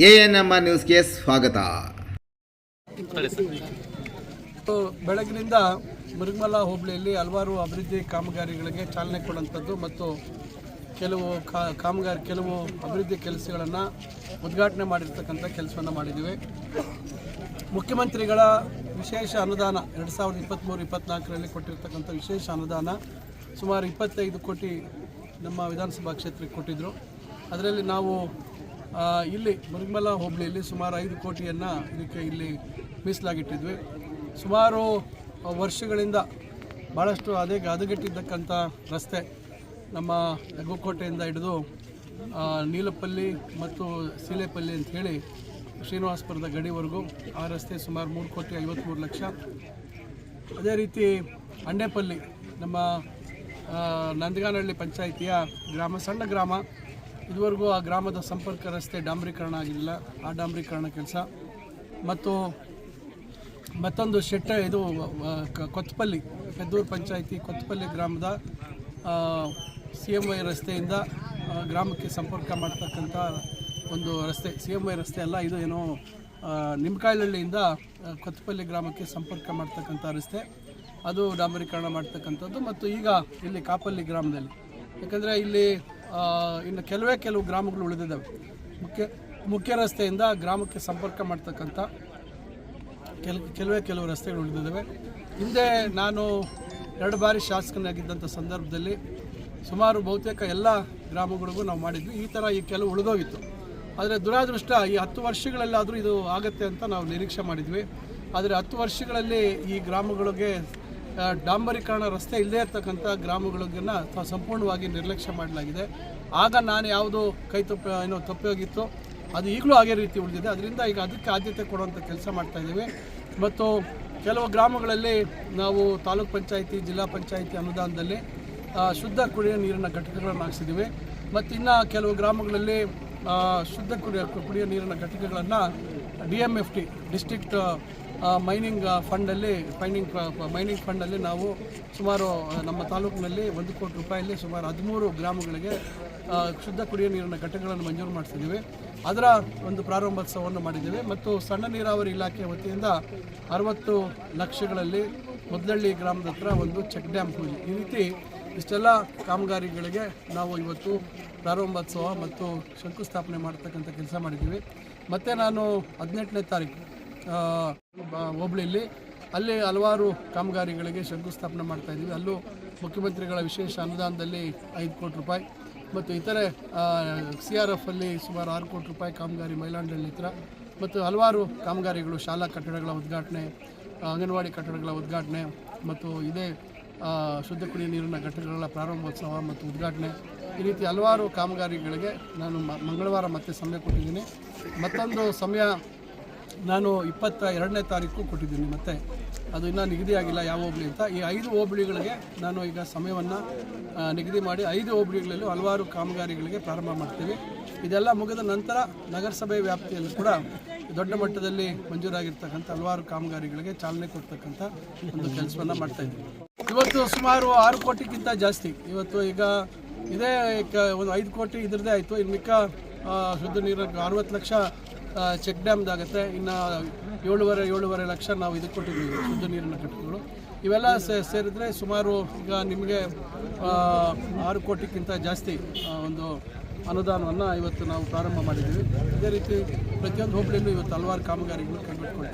A N M R ನ್ಯೂಸ್ಗೆ ಸ್ವಾಗತ. ಬೆಳಗಿನಿಂದ ಮುರುಗಮಲ ಹೋಬಳಿಯಲ್ಲಿ ಹಲವಾರು ಅಭಿವೃದ್ಧಿ ಕಾಮಗಾರಿಗಳಿಗೆ ಚಾಲನೆ ಕೊಡುವಂಥದ್ದು ಮತ್ತು ಕೆಲವು ಕಾಮಗಾರಿ, ಕೆಲವು ಅಭಿವೃದ್ಧಿ ಕೆಲಸಗಳನ್ನು ಉದ್ಘಾಟನೆ ಮಾಡಿರ್ತಕ್ಕಂಥ ಕೆಲಸವನ್ನು ಮಾಡಿದ್ದೀವಿ. ಮುಖ್ಯಮಂತ್ರಿಗಳ ವಿಶೇಷ ಅನುದಾನ ಎರಡು ಸಾವಿರದ ಇಪ್ಪತ್ತ್ಮೂರು, ಇಪ್ಪತ್ತ್ನಾಲ್ಕರಲ್ಲಿ ಕೊಟ್ಟಿರ್ತಕ್ಕಂಥ ವಿಶೇಷ ಅನುದಾನ ಸುಮಾರು ಇಪ್ಪತ್ತೈದು ಕೋಟಿ ನಮ್ಮ ವಿಧಾನಸಭಾ ಕ್ಷೇತ್ರಕ್ಕೆ ಕೊಟ್ಟಿದ್ದರು ಅದರಲ್ಲಿ ನಾವು ಇಲ್ಲಿ ಮುರುಗಮಲ ಹೋಬಳಿಯಲ್ಲಿ ಸುಮಾರು ಐದು ಕೋಟಿಯನ್ನು ಇದಕ್ಕೆ ಇಲ್ಲಿ ಮೀಸಲಾಗಿಟ್ಟಿದ್ವಿ. ಸುಮಾರು ವರ್ಷಗಳಿಂದ ಭಾಳಷ್ಟು ಅದೇ ಹದಗೆಟ್ಟಿದ್ದಕ್ಕಂಥ ರಸ್ತೆ ನಮ್ಮ ಲಘುಕೋಟೆಯಿಂದ ಹಿಡಿದು ನೀಲಪಲ್ಲಿ ಮತ್ತು ಸೀಲೆಪಲ್ಲಿ ಅಂತ ಹೇಳಿ ಶ್ರೀನಿವಾಸಪುರದ ಗಡಿವರೆಗೂ ಆ ರಸ್ತೆ ಸುಮಾರು ಮೂರು ಕೋಟಿ ಐವತ್ತ್ಮೂರು ಲಕ್ಷ. ಅದೇ ರೀತಿ ಅಂಡೇಪಲ್ಲಿ ನಮ್ಮ ನಂದಿಗಾನಹಳ್ಳಿ ನಂದಗಾನಹಳ್ಳಿ ಪಂಚಾಯಿತಿಯ ಗ್ರಾಮ, ಸಣ್ಣ ಗ್ರಾಮ ಇದುವರೆಗೂ ಆ ಗ್ರಾಮದ ಸಂಪರ್ಕ ರಸ್ತೆ ಡಾಂಬರೀಕರಣ ಆಗಿಲ್ಲ. ಆ ಡಾಂಬರೀಕರಣ ಕೆಲಸ. ಮತ್ತು ಮತ್ತೊಂದು ಶೆಟ್ಟ, ಇದು ಕೊತ್ತಪಲ್ಲಿ ಪೆದ್ದೂರು ಪಂಚಾಯಿತಿ ಕೊತ್ತಪಲ್ಲಿ ಗ್ರಾಮದ ಸಿ ಎಂ ವೈ ರಸ್ತೆಯಿಂದ ಗ್ರಾಮಕ್ಕೆ ಸಂಪರ್ಕ ಮಾಡ್ತಕ್ಕಂಥ ಒಂದು ರಸ್ತೆ, ಸಿ ಎಂ ವೈ ರಸ್ತೆ ಅಲ್ಲ, ಇದು ಏನೋ ನಿಮ್ಕಾಯಿಲಳ್ಳಿಯಿಂದ ಕೊತ್ತಪಲ್ಲಿ ಗ್ರಾಮಕ್ಕೆ ಸಂಪರ್ಕ ಮಾಡ್ತಕ್ಕಂಥ ರಸ್ತೆ. ಅದು ಡಾಂಬರೀಕರಣ ಮಾಡ್ತಕ್ಕಂಥದ್ದು. ಮತ್ತು ಈಗ ಇಲ್ಲಿ ಕಾಪಲ್ಲಿ ಗ್ರಾಮದಲ್ಲಿ, ಯಾಕಂದರೆ ಇಲ್ಲಿ ಇನ್ನು ಕೆಲವೇ ಕೆಲವು ಗ್ರಾಮಗಳು ಉಳಿದಿದ್ದಾವೆ. ಮುಖ್ಯ ಮುಖ್ಯ ರಸ್ತೆಯಿಂದ ಗ್ರಾಮಕ್ಕೆ ಸಂಪರ್ಕ ಮಾಡ್ತಕ್ಕಂಥ ಕೆಲ, ಕೆಲವೇ ಕೆಲವು ರಸ್ತೆಗಳು ಉಳಿದಿದ್ದಾವೆ. ಹಿಂದೆ ನಾನು ಎರಡು ಬಾರಿ ಶಾಸಕನಾಗಿದ್ದಂಥ ಸಂದರ್ಭದಲ್ಲಿ ಸುಮಾರು ಬಹುತೇಕ ಎಲ್ಲ ಗ್ರಾಮಗಳಿಗೂ ನಾವು ಮಾಡಿದ್ವಿ. ಈ ಥರ ಈ ಕೆಲವು ಉಳಿದೋಗಿತ್ತು. ಆದರೆ ದುರಾದೃಷ್ಟ, ಈ ಹತ್ತು ವರ್ಷಗಳಲ್ಲಾದರೂ ಇದು ಆಗತ್ತೆ ಅಂತ ನಾವು ನಿರೀಕ್ಷೆ ಮಾಡಿದ್ವಿ. ಆದರೆ ಹತ್ತು ವರ್ಷಗಳಲ್ಲಿ ಈ ಗ್ರಾಮಗಳಿಗೆ ಡಾಂಬರೀಕರಣ ರಸ್ತೆ ಇಲ್ಲದೇ ಇರ್ತಕ್ಕಂಥ ಗ್ರಾಮಗಳಿಗನ್ನ ಸಂಪೂರ್ಣವಾಗಿ ನಿರ್ಲಕ್ಷ್ಯ ಮಾಡಲಾಗಿದೆ. ಆಗ ನಾನು ಯಾವುದು ಕೈ ತಪ್ಪ, ಏನೋ ತಪ್ಪೋಗಿತ್ತು. ಅದು ಈಗಲೂ ಹಾಗೇ ರೀತಿ ಉಳಿದಿದೆ. ಅದರಿಂದ ಈಗ ಅದಕ್ಕೆ ಆದ್ಯತೆ ಕೊಡುವಂಥ ಕೆಲಸ ಮಾಡ್ತಾ ಇದ್ದೀವಿ. ಮತ್ತು ಕೆಲವು ಗ್ರಾಮಗಳಲ್ಲಿ ನಾವು ತಾಲೂಕ್ ಪಂಚಾಯಿತಿ, ಜಿಲ್ಲಾ ಪಂಚಾಯಿತಿ ಅನುದಾನದಲ್ಲಿ ಶುದ್ಧ ಕುಡಿಯುವ ನೀರಿನ ಘಟಕಗಳನ್ನು ಹಾಕ್ಸಿದ್ದೀವಿ. ಮತ್ತು ಇನ್ನು ಕೆಲವು ಗ್ರಾಮಗಳಲ್ಲಿ ಶುದ್ಧ ಕುಡಿಯ ಕುಡಿಯುವ ನೀರಿನ ಘಟಕಗಳನ್ನು D M F T district mining ಫಂಡಲ್ಲಿ ಫೈನಿಂಗ್ mining ಫಂಡಲ್ಲಿ ನಾವು ಸುಮಾರು ನಮ್ಮ ತಾಲೂಕಿನಲ್ಲಿ ಒಂದು ಕೋಟಿ ರೂಪಾಯಲ್ಲಿ ಸುಮಾರು ಹದಿಮೂರು ಗ್ರಾಮಗಳಿಗೆ ಶುದ್ಧ ಕುಡಿಯುವ ನೀರಿನ ಘಟಕಗಳನ್ನು ಮಂಜೂರು ಮಾಡಿಸಿದ್ದೀವಿ. ಅದರ ಒಂದು ಪ್ರಾರಂಭೋತ್ಸವವನ್ನು ಮಾಡಿದ್ದೇವೆ. ಮತ್ತು ಸಣ್ಣ ನೀರಾವರಿ ಇಲಾಖೆ ವತಿಯಿಂದ ಅರವತ್ತು ಲಕ್ಷಗಳಲ್ಲಿ ಮೊದಲಳ್ಳಿ ಗ್ರಾಮದ ಹತ್ರ ಒಂದು ಚೆಕ್ ಡ್ಯಾಮ್ ಪೂಜೆ ಈ ರೀತಿ ಇಷ್ಟೆಲ್ಲ ಕಾಮಗಾರಿಗಳಿಗೆ ನಾವು ಇವತ್ತು ಪ್ರಾರಂಭೋತ್ಸವ ಮತ್ತು ಶಂಕುಸ್ಥಾಪನೆ ಮಾಡ್ತಕ್ಕಂಥ ಕೆಲಸ ಮಾಡಿದ್ದೀವಿ. ಮತ್ತು ನಾನು ಹದಿನೆಂಟನೇ ತಾರೀಕು ಹೋಬಳಿಯಲ್ಲಿ ಅಲ್ಲಿ ಹಲವಾರು ಕಾಮಗಾರಿಗಳಿಗೆ ಶಂಕುಸ್ಥಾಪನೆ ಮಾಡ್ತಾ ಇದ್ದೀವಿ. ಅಲ್ಲೂ ಮುಖ್ಯಮಂತ್ರಿಗಳ ವಿಶೇಷ ಅನುದಾನದಲ್ಲಿ ಐದು ಕೋಟಿ ರೂಪಾಯಿ ಮತ್ತು ಇತರೆ ಸಿ ಆರ್ ಎಫ್ ಅಲ್ಲಿ ಸುಮಾರು ಆರು ಕೋಟಿ ರೂಪಾಯಿ ಕಾಮಗಾರಿ ಮೈಲಾಂಡಳ್ಳಿ ಹತ್ರ ಮತ್ತು ಹಲವಾರು ಕಾಮಗಾರಿಗಳು, ಶಾಲಾ ಕಟ್ಟಡಗಳ ಉದ್ಘಾಟನೆ, ಅಂಗನವಾಡಿ ಕಟ್ಟಡಗಳ ಉದ್ಘಾಟನೆ ಮತ್ತು ಇದೇ ಶುದ್ಧ ಕುಡಿಯುವ ನೀರಿನ ಘಟಕಗಳ ಪ್ರಾರಂಭೋತ್ಸವ ಮತ್ತು ಉದ್ಘಾಟನೆ. ಈ ರೀತಿ ಹಲವಾರು ಕಾಮಗಾರಿಗಳಿಗೆ ನಾನು ಮಂಗಳವಾರ ಮತ್ತೆ ಸಮಯ ಕೊಟ್ಟಿದ್ದೀನಿ. ಮತ್ತೊಂದು ಸಮಯ ನಾನು ಇಪ್ಪತ್ತ ಎರಡನೇ ತಾರೀಕು ಕೊಟ್ಟಿದ್ದೀನಿ ಮತ್ತೆ. ಅದು ಇನ್ನೂ ನಿಗದಿಯಾಗಿಲ್ಲ ಯಾವ ಹೋಬಳಿ ಅಂತ. ಈ ಐದು ಹೋಬಳಿಗಳಿಗೆ ನಾನು ಈಗ ಸಮಯವನ್ನು ನಿಗದಿ ಮಾಡಿ ಐದು ಹೋಬಳಿಗಳಲ್ಲೂ ಹಲವಾರು ಕಾಮಗಾರಿಗಳಿಗೆ ಪ್ರಾರಂಭ ಮಾಡ್ತೀವಿ. ಇದೆಲ್ಲ ಮುಗಿದ ನಂತರ ನಗರಸಭೆ ವ್ಯಾಪ್ತಿಯಲ್ಲಿ ಕೂಡ ದೊಡ್ಡ ಮಟ್ಟದಲ್ಲಿ ಮಂಜೂರಾಗಿರ್ತಕ್ಕಂಥ ಹಲವಾರು ಕಾಮಗಾರಿಗಳಿಗೆ ಚಾಲನೆ ಕೊಡ್ತಕ್ಕಂಥ ಒಂದು ಕೆಲಸವನ್ನು ಮಾಡ್ತಾ ಇದ್ದೀವಿ. ಇವತ್ತು ಸುಮಾರು ಆರು ಕೋಟಿಗಿಂತ ಜಾಸ್ತಿ. ಇವತ್ತು ಈಗ ಇದೇ ಒಂದು ಐದು ಕೋಟಿ ಇದ್ರದ್ದೇ ಆಯಿತು. ಇನ್ನು ಮಿಕ್ಕ ಶುದ್ಧ ನೀರು ಅರವತ್ತು ಲಕ್ಷ ಚೆಕ್ ಡ್ಯಾಮ್ದಾಗತ್ತೆ ಇನ್ನು ಏಳುವರೆ ಏಳುವರೆ ಲಕ್ಷ ನಾವು ಇದಕ್ಕೆ ಕೊಟ್ಟಿದ್ದೀವಿ, ಶುದ್ಧ ನೀರಿನ ಘಟಕಗಳು ಇವೆಲ್ಲ ಸೇರಿದ್ರೆ ಸುಮಾರು ಈಗ ನಿಮಗೆ ಆರು ಕೋಟಿಗಿಂತ ಜಾಸ್ತಿ ಒಂದು ಅನುದಾನವನ್ನು ಇವತ್ತು ನಾವು ಪ್ರಾರಂಭ ಮಾಡಿದ್ದೀವಿ. ಇದೇ ರೀತಿ ಪ್ರತಿಯೊಂದು ಹೋಬಳಿಯಲ್ಲೂ ಇವತ್ತು ಹಲವಾರು ಕಾಮಗಾರಿಗಳು ಇದ್ದೀವಿ